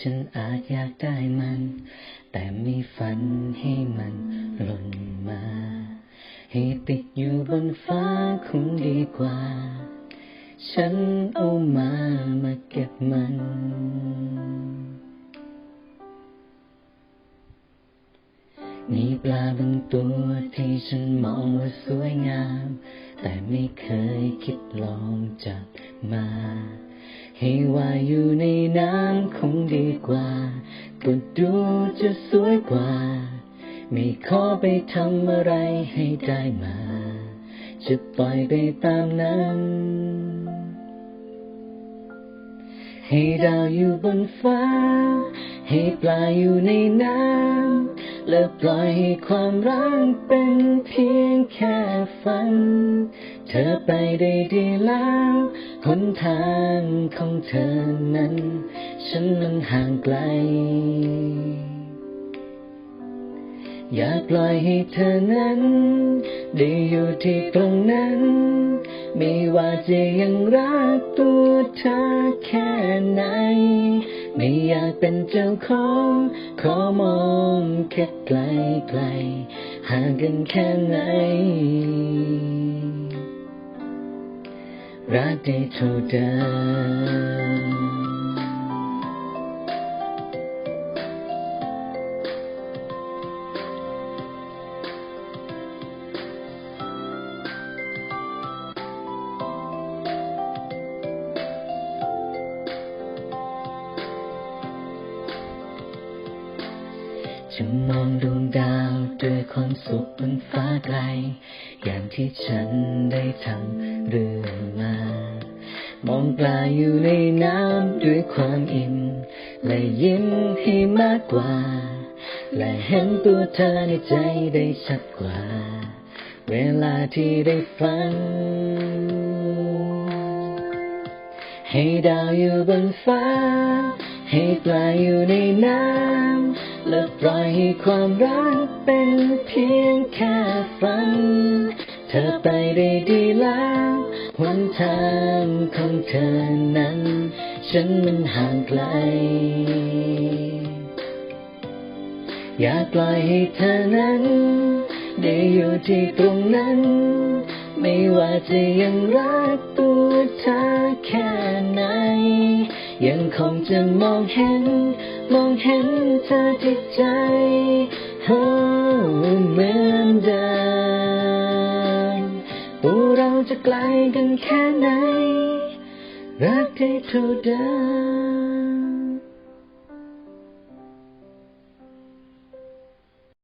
ฉันอาจอยากได้มัน แต่ไม่ฝันให้มันหล่นมา ให้ติดอยู่บนฟ้าคงดีกว่า ฉันเอามามาเก็บมันมีปลาบางตัวที่ฉันมองว่าสวยงาม แต่ไม่เคยคิดลองจับมา ให้ว่ายอยู่ในน้ำคงดีกว่า ก็ดูจะสวยกว่า ไม่ขอไปทำอะไรให้ได้มา จะปล่อยไปตามนั้น ให้ดาวอยู่บนฟ้า ให้ปลาอยู่ในน้ำ และปล่อยให้ความรักเป็นเพียงแค่ฝัน เธอไปได้ดีแล้วหนทางของเธอนั้น ฉันมันห่างไกล อยากปล่อยให้เธอนั้นได้อยู่ที่ตรงนั้น ไม่ว่าจะยังรักตัวเธอแค่ไหน ไม่อยากเป็นเจ้าของ ขอมองแค่ไกลไกลห่างกันแค่ไหน รักได้เท่าเดิม จะมองดวงดาวด้วยความสุขบนฟ้าไกล อย่างที่ฉันได้ทำเรื่อยมา มองปลาอยู่ในน้ำด้วยความอิ่ม และยิ้มให้มากกว่า และเห็นตัวเธอในใจได้ชัดกว่า เวลาที่ได้ฟัง ให้ดาวอยู่บนฟ้า ให้ปลาอยู่ในน้ำ ปล่อยให้ความรักเป็นเพียงแค่ฝัน เธอไปได้ดีแล้วหนทางของเธอนั้น ฉันมันห่างไกล อยากปล่อยให้เธอนั้น ได้อยู่ที่ตรงนั้น ไม่ว่าจะยังรักตัวเธอแค่ไหน ยังคงจะมองเห็น มองเห็นเธอที่ใจเฮาเหมือนเดิมตัวเราจะไกลกันแค่ไหน รักได้เท่าเดิม